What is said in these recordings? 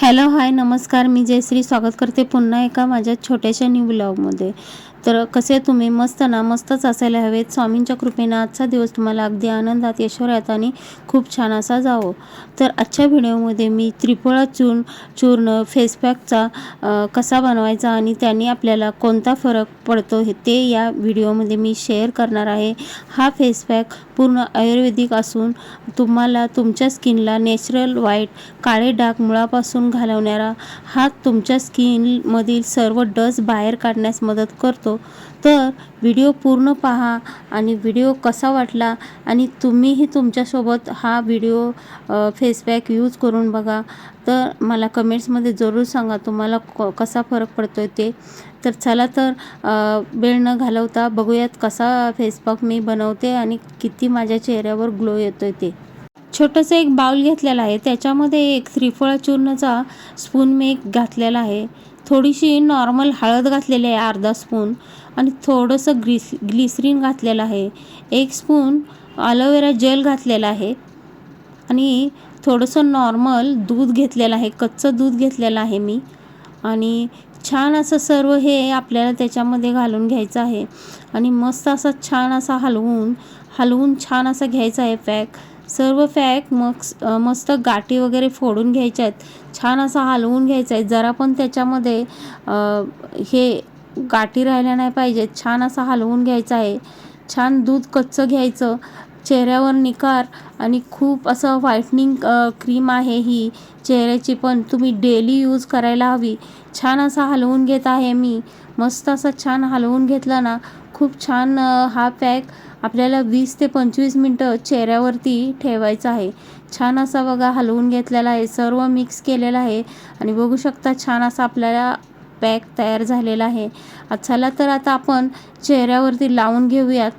Hello hi नमस्कार. मी जयश्री. स्वागत करते पुन्हा एका माझ्या छोट्याशा न्यू ब्लॉगमध्ये तर कसे तुम्ही मस्त ना मस्तच असायला हवेत. स्वामींच्या कृपेनं आजचा दिवस तुम्हाला अगदी आनंदात ऐश्वर्यात आणि खूप छान असा जावो. तर आजच्या व्हिडिओमध्ये मी त्रिफळा चूर्ण चूर्ण फेसपॅकचा कसा बनवायचा आणि त्याने आपल्याला कोणता फरक पडतो हे ते या व्हिडिओमध्ये मी शेअर करणार आहे. हा फेसपॅक पूर्ण आयुर्वेदिक असून तुम्हाला तुमच्या स्किनला नॅचरल व्हाईट काळे डाग मुळापासून घालवणारा हा तुमच्या स्किनमधील सर्व डस बाहेर काढण्यास मदत करतो. तर व्हिडिओ पूर्ण पहा आणि व्हिडिओ कसा वाटला आणि तुम्हीही तुमच्यासोबत हा व्हिडिओ फेसपॅक यूज करून बघा. तर मला कमेंट्समध्ये जरूर सांगा तुम्हाला क कसा फरक पडतो आहे ते. तर चला तर वेळ न घालवता बघूयात कसा फेसपॅक मी बनवते आणि किती माझ्या चेहऱ्यावर ग्लो येतो आहे ते. छोटंसं एक बाउल घेतलेला आहे. त्याच्यामध्ये एक त्रिफळा चूर्णचा स्पून मी एक घातलेला आहे. थोडीशी नॉर्मल हळद घातलेली आहे अर्धा स्पून आणि थोडंसं ग्लिस ग्लिसरीन घातलेलं आहे. एक स्पून ॲलोवेरा जेल घातलेला आहे आणि थोडंसं नॉर्मल दूध घेतलेलं आहे. कच्चं दूध घेतलेलं आहे मी आणि छान असं सर्व हे आपल्याला त्याच्यामध्ये घालून घ्यायचं आहे. आणि मस्त असा छान असा हलवून हलवून छान असा घ्यायचा आहे पॅक. सर्व फॅक मग मस्त गाठी वगैरे फोडून घ्यायच्या आहेत. छान असा हलवून घ्यायचा आहे. जरा पण त्याच्यामध्ये हे गाठी राहिल्या नाही पाहिजेत. छान असा हलवून घ्यायचा आहे. छान दूध कच्चं घ्यायचं. चेहऱ्यावर निकार आणि खूप असं व्हाईटनिंग क्रीम आहे ही. चेहऱ्याची पण तुम्ही डेली यूज करायला हवी. छान असा हलवून घेत आहे मी. मस्त असं छान हलवून घेतलं ना खूप छान हा पॅक आपल्याला वीस ते पंचवीस मिनटं चेहऱ्यावरती ठेवायचा आहे. छान असा बघा हलवून घेतलेला आहे सर्व मिक्स केलेला आहे. आणि बघू शकता छान असा आपल्याला पॅक तयार झालेला आहे. चला तर आता आपण चेहऱ्यावरती लावून घेऊयात.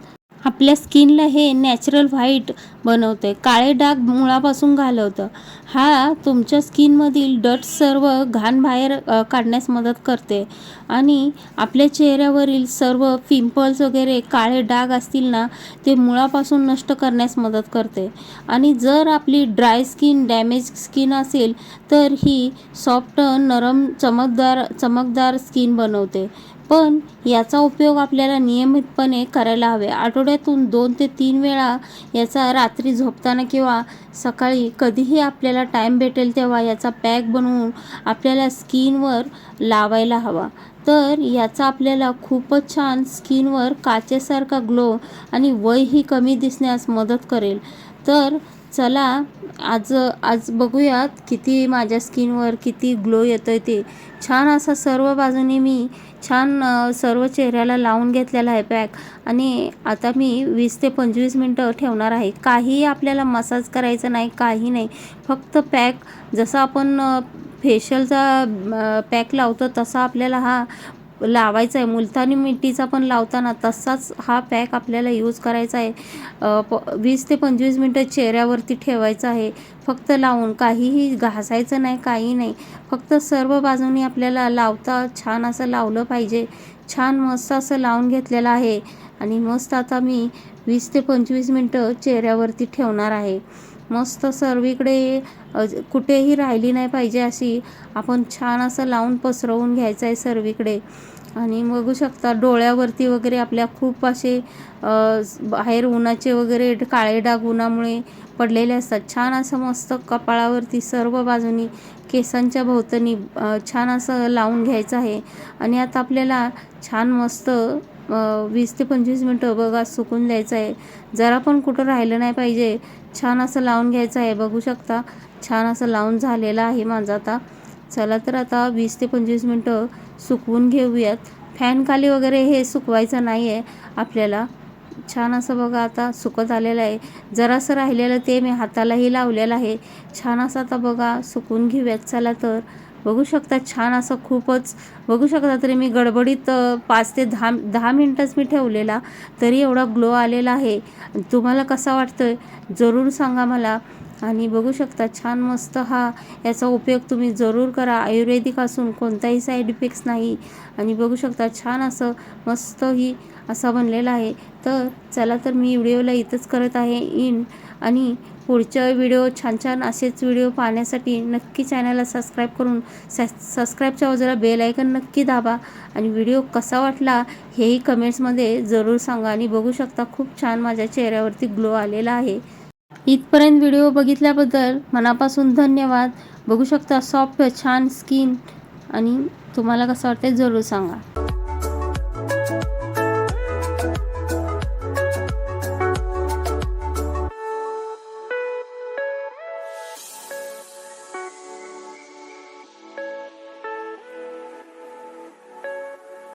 आपल्या स्किनला हे नॅचरल व्हाईट बनवते काळे डाग मुळापासून घालवतं. हा तुमच्या स्किनमधील डट सर्व घाण बाहेर काढण्यास मदत करते. आणि आपल्या चेहऱ्यावरील सर्व पिंपल्स वगैरे काळे डाग असतील ना ते मुळापासून नष्ट करण्यास मदत करते. आणि जर आपली ड्राय स्किन डॅमेज स्किन असेल तर ही सॉफ्ट नरम चमकदार चमकदार स्किन बनवते. पण याचा उपयोग आपल्याला नियमितपणे करायला हवे. आठवड्यातून दोन ते तीन वेळा याचा रात्री झोपताना किंवा सकाळी कधीही आपल्याला टाईम भेटेल तेव्हा याचा पॅक बनवून आपल्याला स्किनवर लावायला हवा. तर याचा आपल्याला खूपच छान स्किनवर काचेसारखा ग्लो आणि वयही कमी दिसण्यास मदत करेल. तर चला आज आज बघूयात किती माझ्या स्किनवर किती ग्लो येतोय ते. छान असा सर्व बाजूने मी छान सर्व चेहऱ्याला लावून घेतलेला आहे पॅक. आणि आता मी वीस ते पंचवीस मिनटं ठेवणार आहे. काहीही आपल्याला मसाज करायचं नाही काही नाही. फक्त पॅक जसं आपण फेशियलचा पॅक लावतो तसा आपल्याला हा लावायचा आहे मुलतानी मिट्टीचा पण लावताना तसाच हा पॅक आपल्याला यूज करायचा आहे. प वीस ते पंचवीस मिनटं चेहऱ्यावरती ठेवायचं आहे. फक्त लावून काहीही घासायचं नाही काही नाही. फक्त सर्व बाजूनी आपल्याला लावता छान असं लावलं पाहिजे. छान मस्त असं लावून घेतलेलं आहे. आणि मस्त आता मी वीस ते पंचवीस मिनटं चेहऱ्यावरती ठेवणार आहे. मस्त सर्वीकडे कुठेही राहिली नाही पाहिजे अशी आपण छान असं लावून पसरवून घ्यायचं आहे सर्वीकडे. आणि बघू शकता डोळ्यावरती वगैरे आपल्या खूप असे बाहेर उन्हाचे वगैरे काळे डाग उन्हामुळे पडलेले असतात. छान असं मस्त कपाळावरती सर्व बाजूनी केसांच्या भोवतणी छान असं लावून घ्यायचं आहे. आणि आता आपल्याला छान मस्त वीस ते पंचवीस मिनटं बघा सुकून द्यायचं आहे जरा पण कुठं राहिलं नाही पाहिजे. छान असं लावून घ्यायचं आहे. बघू शकता छान असं लावून झालेलं आहे माझं आता. चला तर आता वीस ते पंचवीस मिनटं सुकवून घेऊयात. फॅनखाली वगैरे हे सुकवायचं नाही आहे आपल्याला. छान असं बघा आता सुकत आलेलं आहे. जरासं राहिलेलं ते मी हातालाही लावलेलं आहे. छान असं आता बघा सुकून घेऊयात. चला तर. बघू शकता छान असं खूपच बघू शकता तरी मी गडबडीत पाच ते दहा दहा मिनटंच मी ठेवलेला तरी एवढा ग्लो आलेला आहे. तुम्हाला कसा वाटतोय? जरूर सांगा मला. आणि बघू शकता छान मस्त हा याचा उपयोग तुम्ही जरूर करा. आयुर्वेदिक असून कोणताही साईड इफेक्ट्स नाही. आणि बघू शकता छान असं मस्त ही असा बनलेला आहे. तर चला तर मी व्हिडिओला इथंच करत आहे इन. आणि पुढचे व्हिडिओ छान छान असेच व्हिडिओ पाहण्यासाठी नक्की चॅनलला सबस्क्राईब करून सबस्क्राईबच्या बाजूला बेल आयकन नक्की दाबा. आणि व्हिडिओ कसा वाटला हेही कमेंट्समध्ये जरूर सांगा आणि बघू शकता खूप छान माझ्या चेहऱ्यावरती ग्लो आलेला आहे. इथपर्यंत व्हिडिओ बघितल्याबद्दल मनापासून धन्यवाद. बघू शकता सॉफ्ट छान स्किन. आणि तुम्हाला कसं वाटतं जरूर सांगा.